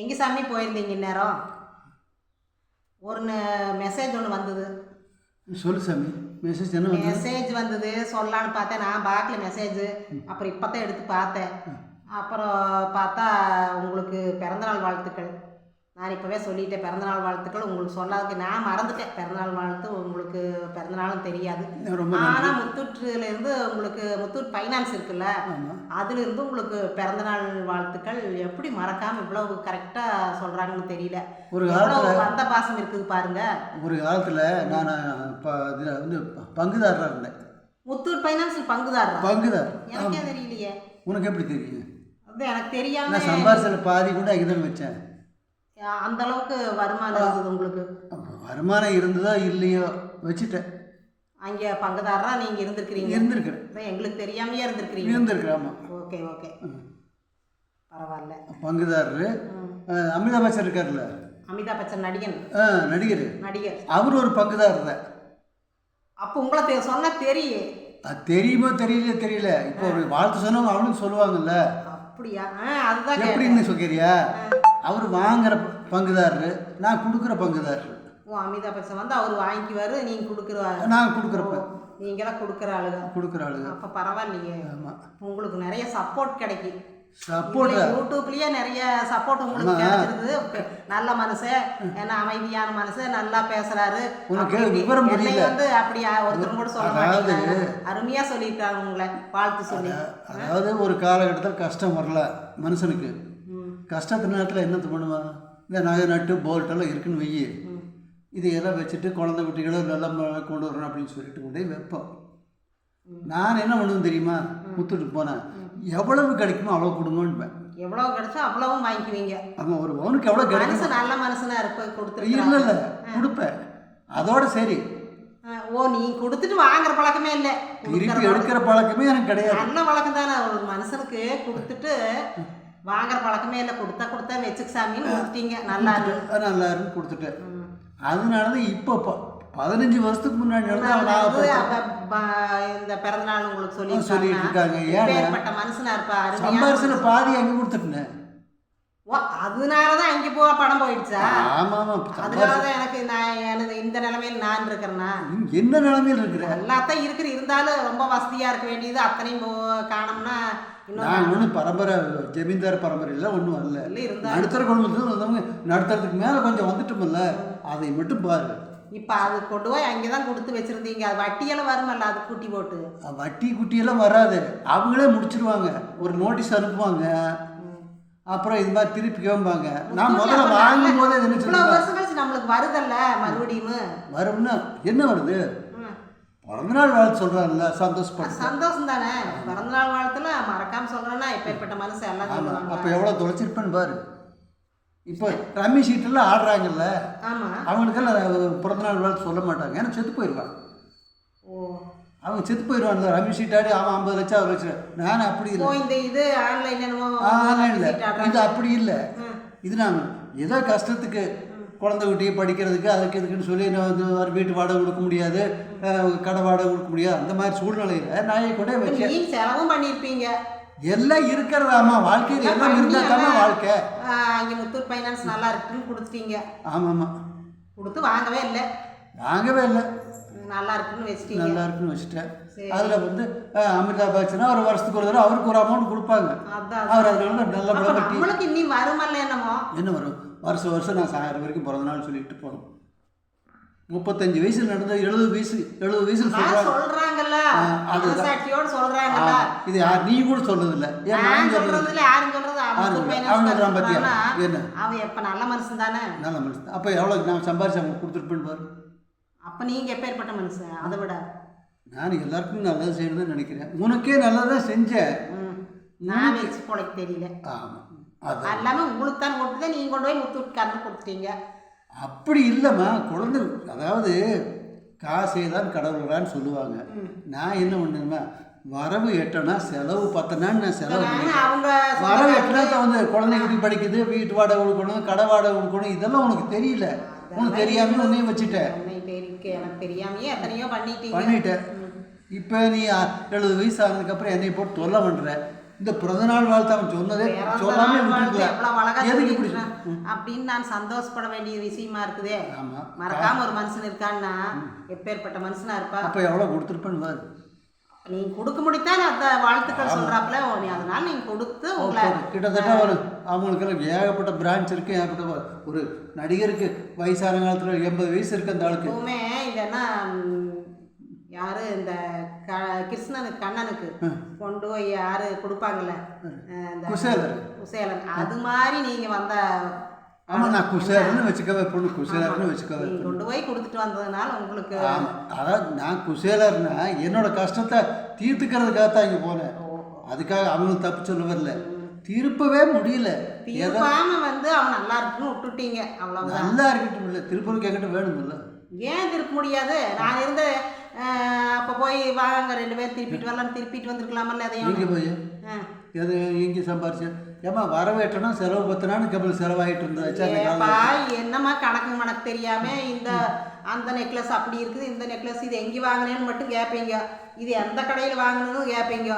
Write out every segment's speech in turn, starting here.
எங்கே சாமி போயிருந்தீங்க இந்நேரம்? ஒரு மெசேஜ் ஒன்று வந்தது. சொல்லு சாமி. மெசேஜ் என்ன மெசேஜ் வந்தது. சொல்லலான்னு பார்த்தேன். நான் பார்க்கல மெசேஜ் அப்புறம் இப்போ தான் எடுத்து பார்த்தேன். அப்புறம் பார்த்தா உங்களுக்கு பிறந்தநாள் வாழ்த்துக்கள். நான் இப்போவே சொல்லிட்டேன் பிறந்தநாள் வாழ்த்துக்கள். உங்களுக்கு சொல்லாததுக்கு நான் மறந்துட்டேன். பிறந்தநாள் வாழ்த்து உங்களுக்கு பிறந்தநாளும் தெரியாது. ரொம்ப ஆனால் முத்தூற்றுலேருந்து உங்களுக்கு முத்தூட் ஃபைனான்ஸ் இருக்குல்ல? அதுலேருந்து உங்களுக்கு பிறந்தநாள் வாழ்த்துக்கள் எப்படி மறக்காமல் இவ்வளவு கரெக்டாக சொல்கிறாங்கன்னு தெரியல. ஒரு காலத்தில் வந்த பாசம் இருக்குது பாருங்க. ஒரு காலத்தில் நான் இப்போ இதில் வந்து பங்குதாரராக இருந்தேன். முத்தூட் ஃபைனான்ஸில் பங்குதாரா பங்குதார். எனக்கே தெரியலையே. உனக்கு எப்படி தெரியும்? எனக்கு தெரியாம நான் சம்பாரிச்சில் பாதி கூட அங்கே தான் வச்சேன். அந்த அளவுக்கு வருமானம் இருந்தது உங்களுக்கு? வருமானம் இருந்ததோ இல்லையோ வச்சுட்டேன். அங்கே பங்குதாரரா நீங்கள் இருந்திருக்கிறீங்க? இருந்திருக்கிறேன். எங்களுக்கு தெரியாமையே இருந்திருக்கிறீங்க. இருந்திருக்கிறேன் ஆமாம் ஓகே ஓகே. பரவாயில்ல. பங்குதாரர். அமிதாப் பச்சன் இருக்கார்ல? அமிதாப் பச்சன் நடிகன். ஆ நடிகர். நடிகர். அவர் ஒரு பங்குதாரர் தான். அப்போ உங்களை தெ- சொன்னா தெரியும் அது தெரியுமோ தெரியலையோ தெரியல. இப்போ ஒரு வாழ்த்து சொன்னவங்க அவனுக்கு சொல்லுவாங்கல்ல. அப்படியா? அதுதான். எப்படின்னு சொல்கிறியா? அவர் வாங்குற பங்குதாரர் நான் கொடுக்குற பங்குதாரர். ஓ அமிதாப் பச்சன் வந்து அவர் வாங்கிக்குவாரு நீங்கள் கொடுக்குற நான் கொடுக்குறப்ப. நீங்க தான் கொடுக்குற ஆளுங்க. கொடுக்குற ஆளுங்க. அப்போ பரவாயில்லையே. ஆமாம் உங்களுக்கு நிறைய சப்போர்ட் கிடைக்கும் சப்போர்ட் யூடியூப்லயே நிறைய சப்போர்ட் உங்களுக்கு. கிடைச்சிருக்குது நல்ல மனுஷன் ஏன்னா அமைதியான மனுஷன் நல்லா பேசுறாரு. விவரம் என்னை புரியல. வந்து அப்படி ஒருத்தரும் கூட சொல்ல மாட்டேங்கிறாங்க அருமையா சொல்லியிருக்காங்க உங்களை. வாழ்த்து சொல்லி. அதாவது ஒரு காலகட்டத்தில் கஷ்டம் வரல மனுஷனுக்கு. கஷ்டத்து நேரத்தில் என்னத்து பண்ணுவான் இந்த நகை நட்டு போல்ட்டெல்லாம் இருக்குன்னு வெயி. ம். இதையெல்லாம் வச்சுட்டு குழந்தை குட்டிகளை நல்லா கொண்டு வரணும் அப்படின்னு சொல்லிட்டு கொண்டே வைப்போம் நான் என்ன பண்ணுவேன் தெரியுமா? முத்துட்டு போனேன். எவ்வளவு கிடைக்குமோ அவ்வளோ கொடுங்கன்னு எவ்வளவு கிடைச்சோ அவ்வளவும் வாங்கிக்குவீங்க. அவன் ஒரு பவுனுக்கு எவ்வளோ கிடைக்கும். நல்ல மனுஷனா இருப்ப இல்லை கொடுத்துருக்காங்க இல்லை கொடுப்பேன். அதோட சரி. ஓ நீ கொடுத்துட்டு வாங்குற பழக்கமே இல்லை. திருப்பி எடுக்கிற பழக்கமே. எனக்கு கிடையாது. நல்ல பழக்கம் தானே ஒரு மனுஷனுக்கு கொடுத்துட்டு வாங்குற பழக்கமே இல்லை. கொடுத்தா கொடுத்தா வச்சுக்க சாமின்னு கொடுத்துட்டீங்க. நல்லா இருக்கு நல்லா இருக்குன்னு கொடுத்துட்டேன். அதனால தான் இப்போ பதினஞ்சு வருஷத்துக்கு முன்னாடி இந்த பிறந்தநாள் உங்களுக்கு சொல்லி சொல்லிட்டு இருக்காங்க. ஏற்பட்ட மனுஷனா இருப்பா. சம்பாரிசில் பாதி அங்கே கொடுத்துட்டேன். ஓ அதனாலதான் அங்கே போ படம் போயிடுச்சா? ஆமாம் ஆமாம் அதனாலதான் எனக்கு நான் எனது இந்த நிலைமையில் நான் இருக்கிறேன்னா என்ன நிலைமையில் இருக்கிற? எல்லாத்தையும் இருக்கிற. இருந்தாலும் ரொம்ப வசதியா இருக்க வேண்டியது அத்தனையும் போ- காணோம்னா நான் ஒன்றும் பரம்பரை ஜமீன்தார் பரம்பரையில் ஒன்றும் வரல. நடுத்தர குடும்பத்தில் வந்தவங்க நடுத்தரத்துக்கு மேலே கொஞ்சம் வந்துட்டோம்ல அதை மட்டும் பாரு. இப்ப அது கொண்டு போய் அங்கேதான் கொடுத்து வச்சிருந்தீங்க. அது வட்டியெல்லாம் வருமல்ல அது கூட்டி போட்டு. வட்டி குட்டியெல்லாம் வராது. அவங்களே முடிச்சிருவாங்க. ஒரு நோட்டீஸ் அனுப்புவாங்க. அப்புறம் இது மாதிரி திருப்பி கேட்பாங்க நான் முதல்ல வாங்கும் போதே வருஷம் கழிச்சு நம்மளுக்கு வருதல்ல மறுபடியும்? வரும்னா என்ன வருது. பிறந்தநாள் வாழ்த்து சொல்கிறாங்கல்ல சந்தோஷப்பட்டு. சந்தோஷம் தானே பிறந்தநாள் வாழ்த்துல மறக்காம சொல்றேன்னா இப்பேற்பட்ட மனுஷன் எல்லாம் சொல்லுவாங்க. அப்போ எவ்வளோ தொலைச்சிருப்பேன்னு பாரு. இப்போ ரம்மி சீட்டெல்லாம் ஆடுறாங்கல்ல அவங்களுக்கெல்லாம் பிறந்தநாள் வாழ்த்து சொல்ல மாட்டாங்க. ஏன்னா செத்து போயிடுவான் ஓ. அவங்க செத்து போயிடுவான்ல ரம்மி சீட் ஆடி அவன் ஐம்பது லட்சம் அறுபது லட்சம். நான் அப்படி இல்லை. இந்த இது ஆன்லைன் ஆன்லைனில். இது அப்படி இல்லை. இது நான் ஏதோ கஷ்டத்துக்கு குழந்தை குட்டியை படிக்கிறதுக்கு அதுக்கு இதுக்குன்னு சொல்லி நான் ஒரு வீட்டு வாடகை கொடுக்க முடியாது கடை வாடகை கொடுக்க முடியாது. அந்த மாதிரி சூழ்நிலையில் நாயை வைக்க நீங்க செலவும் பண்ணியிருப்பீங்க எல்லாம் இருக்கிறதாமா வாழ்க்கையில் எல்லாம் இருந்தால் தானே வாழ்க்கை. அங்க முத்தூட் ஃபைனான்ஸ் நல்லா இருக்குன்னு கொடுத்துட்டீங்க. ஆமாம் ஆமாம் கொடுத்து வாங்கவே இல்லை. வாங்கவே இல்லை. நல்லா இருக்குன்னு வச்சிட்டீங்க. நல்லா இருக்குன்னு வச்சுட்டேன். அதில் வந்து அமிதாப் பச்சனா ஒரு வருஷத்துக்கு ஒரு தடவை அவருக்கு ஒரு அமௌண்ட் கொடுப்பாங்க. அதான் அவர் அதனால நல்ல நம்மளுக்கு இன்னி வருமல்ல என்னமோ? என்ன வரும்? வருஷம் வருஷம் நான் சாயந்தரம் வரைக்கும் பிறந்த நாள் சொல்லிட்டு போகணும் முப்பத்தஞ்சு வயசுல நடந்தது எழுபது வயசு எழுபது வயசுல சொல்றாங்கல்ல. இது யார்? நீ கூட சொல்றதில்ல. ஏன் சொல்றது யாரும் சொல்றது? அவன் சொல்றான் பாத்தியா? என்ன? அவன் எப்ப நல்ல மனுஷன் தானே? நல்ல மனுஷன் அப்போ எவ்வளோ நான் சம்பாரிச்சு அவங்க கொடுத்துருப்பேன்னு பாரு. அப்ப நீங்க எப்பேற்பட்ட மனுஷன்? அதை விட. நான் எல்லாருக்கும் நல்லது செய்யணும்னு நினைக்கிறேன். உனக்கே நல்லதாக செஞ்சேன் ம். நான் தெரியல. ஆமாம் அது எல்லாமே உங்களுக்கு தான் கொடுத்துதான் நீங்க கொண்டு போய் முத்தூட்காரனு கொடுத்துட்டீங்க அப்படி இல்லைம்மா குழந்தை அதாவது காசே தான் கடவுள்றான்னு சொல்லுவாங்க. நான் என்ன பண்ணுவேன்னா வரவு எட்டனா செலவு பத்தனான்னு நான் செலவு வரவு எட்டனா வந்து குழந்தை குட்டி படிக்குது வீட்டு வாடகை கொடுக்கணும் கடை வாடகை கொடுக்கணும் இதெல்லாம் உனக்கு தெரியல. உனக்கு தெரியாம உன்னையும் வச்சுட்டேன். பண்ணிட்டேன். இப்போ நீ எழுபது வயசு ஆனதுக்கப்புறம் என்னை போட்டு தொல்லை பண்ணுற இந்த பிறந்தநாள் வாழ்த்து அவன் சொன்னதே பிறந்த சொல்லாமே நாள் வாழ்த்து எவ்வளவு அழகா விட்டுருக்கலாம் எதுக்கு இப்படி? அப்படின்னு நான் சந்தோஷப்பட வேண்டிய விஷயமா இருக்குதே. மறக்காம ஒரு மனுஷன் இருக்கான்னா எப்பேற்பட்ட மனுஷனா இருப்பா? அப்போ எவ்வளோ கொடுத்துருப்பேன்னு பாரு. நீ கொடுக்க முடித்தான் அந்த வாழ்த்துக்கள் சொல்றாப்புல நீ அதனால நீங்க கொடுத்து உங்களை கிட்டத்தட்ட ஒரு அவங்களுக்கெல்லாம் ஏகப்பட்ட பிரான்ச் இருக்கு ஏகப்பட்ட ஒரு- நடிகருக்கு வயசான காலத்தில் எண்பது வயசு இருக்கு அந்த ஆளுக்கு. எப்பவுமே இது என்ன ம், யாரு? இந்த கிருஷ்ணனுக்கு கண்ணனுக்கு. கொண்டு போய் யாரு கொடுப்பாங்கல்ல? குசேலர். குசேலன். அது மாதிரி நீங்க வந்த ஆமாம் நான் குசேலர்னு வச்சுக்கவே பொண்ணு குசேலர்னு வச்சுக்கவே கொண்டு போய் கொடுத்துட்டு வந்ததுனால உங்களுக்கு ஆமா. அதாவது நான் குசேலர்னா என்னோட கஷ்டத்தை தீர்த்துக்கிறதுக்காக தான் இங்கே போனேன். அதுக்காக அவங்களும் தப்பு சொல்ல வரல திருப்பவே முடியல. தீர்ப்பாம வந்து அவன் நல்லா இருக்குன்னு விட்டுட்டீங்க. அவ்வளவுதான். நல்லா இருக்கட்டும் இல்லை. திருப்பூருக்கு என்கிட்ட வேணுமில்ல ஏன் திருப்ப முடியாது? நான் இருந்த அப்ப போய் வாங்க ரெண்டு பேரும் திருப்பிட்டு வரலாம். திருப்பிட்டு வந்திருக்கலாமல்ல அதையும். எங்கே போய். எது எங்கே சம்பாரிச்சு? ஏமா வரவேற்றனா செலவு பத்தினான்னு கபல் செலவாயிட்டு காலம் என்னம்மா கணக்கு மணக்கு தெரியாம இந்த அந்த நெக்லஸ் அப்படி இருக்குது இந்த நெக்லஸ் இது எங்கே வாங்கினேன்னு மட்டும் கேட்பீங்க இது எந்த கடையில் வாங்கினதும் கேட்பீங்க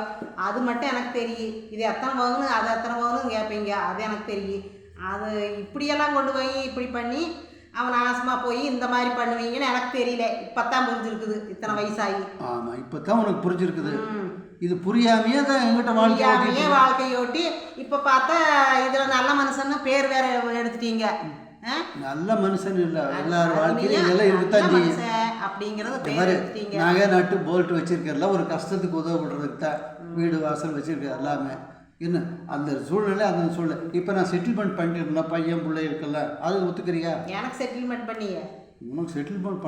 அது மட்டும் எனக்கு தெரியும். இது எத்தனை வாங்கணும் அது எத்தனை வாங்கணும் கேட்பீங்க அது எனக்கு தெரியும். அது இப்படியெல்லாம் கொண்டு போய் இப்படி பண்ணி அவன் நாசமாக போய் இந்த மாதிரி பண்ணுவீங்கன்னு எனக்கு தெரியல. இப்போத்தான் புரிஞ்சிருக்குது. இத்தனை வயசாகி ஆமாம் இப்போ தான் உனக்கு புரிஞ்சிருக்குது. இது புரியாமையே தான் எங்கிட்ட வாழ்க்கை ஓட்டிட்டு புரியாமையே வாழ்க்கையோட்டி இப்போ பார்த்தா இதில் நல்ல மனுஷன்னு பேர் வேற எடுத்துட்டீங்க. நல்ல மனுஷன் இல்லை. எல்லார் வாழ்க்கையிலும் இதெல்லாம் இருக்கத்தான் செய்யும் அப்படிங்கறது நகை நட்டு போல்ட் வச்சிருக்கிறதுல ஒரு கஷ்டத்துக்கு உதவுப்படுறதுக்கு தான் வீடு வாசல் வச்சிருக்க எல்லாமே. என்ன? அந்த சூழ்நிலை அந்த சூழ்நிலை. இப்போ நான் செட்டில்மெண்ட் பண்ணிட்டு இருந்தேன் பையன் பிள்ளை இருக்கல அது ஒத்துக்கிறியா? எனக்கு செட்டில்மெண்ட் பண்ணிய. உனக்கு செட்டில்மெண்ட்